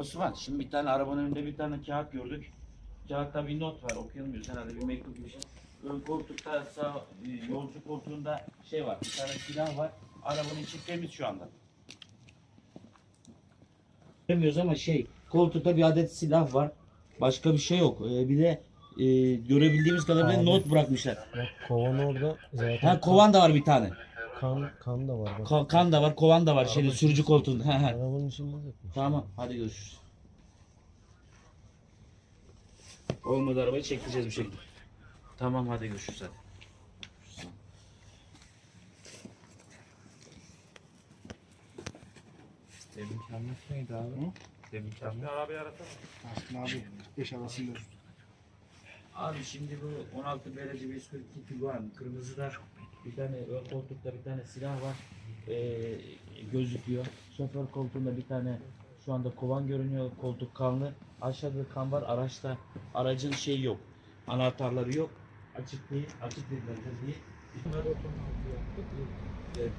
Osman şimdi bir tane arabanın önünde bir tane kağıt gördük. Kağıtta bir not var okuyamıyoruz herhalde bir mektup bir şey. Ön koltukta sağ e, yolcu koltuğunda şey var bir tane silah var. Arabanın içi temiz şu anda. Göremiyoruz ama şey koltukta bir adet silah var. Başka bir şey yok. Ee, bir de e, görebildiğimiz kadarıyla Abi. not bırakmışlar. Bak kovan orada zaten Ha kovan da var bir tane. Kan, kan da var. Bak. Ka- kan da var, kovan da var şeyde sürücü koltuğunda. Ha, ha. Arabanın içinde de. Tamam hadi görüşürüz. Olmadı arabayı çekeceğiz bir şekilde. Tamam hadi görüşürüz hadi. Demin çalmış neydi abi? Demin çalmış. Aslında abi 45 arasında. Abi şimdi bu 16 BRC 142 Tiguan kırmızıda bir tane ön koltukta bir tane silah var. Ee, gözüküyor. Şoför koltuğunda bir tane şu anda kovan görünüyor. Koltuk kanlı. Aşağıda kan var. Araçta aracın şeyi yok. Anahtarları yok. Açık değil. Açık değil. zaten değil. Evet.